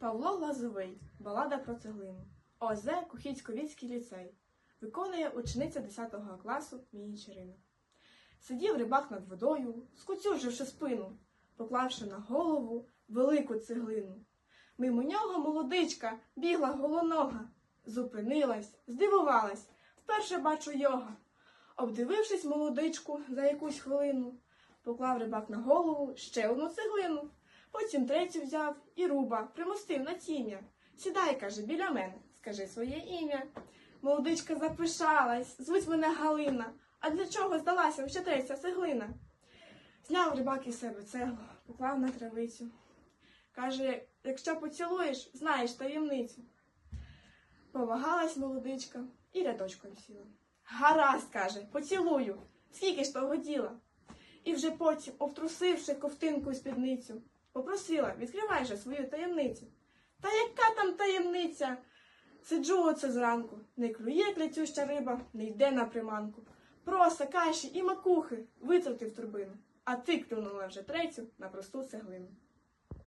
Павло Глазовий. Балада про цеглину. ОЗ Кухіцько-Віцький ліцей. Виконує учениця 10 класу Мії Черина. Сидів рибак над водою, скуцюживши спину, поклавши на голову велику цеглину. Мимо нього молодичка бігла голонога. Зупинилась, здивувалась, вперше бачу йога. Обдивившись молодичку за якусь хвилину, поклав рибак на голову ще одну цеглину. Потім третю взяв і руба примостив на тім'я. Сідай, каже, біля мене, скажи своє ім'я. Молодичка запишалась, звуть мене Галина. А для чого здалася ще третя цеглина? Зняв рибак із себе цеглу, поклав на травицю. Каже, якщо поцілуєш, знаєш таємницю. Повагалась молодичка і рядочком сіла. Гаразд, каже, поцілую, скільки ж того діла. І вже потім, обтрусивши ковтинку і спідницю, попросила, відкривай же свою таємницю. Та яка там таємниця? Сиджу оце зранку, не клює клятюща риба, не йде на приманку. Проса, каші і макухи витратив турбину, а ти клюнула вже третю на просту цеглину.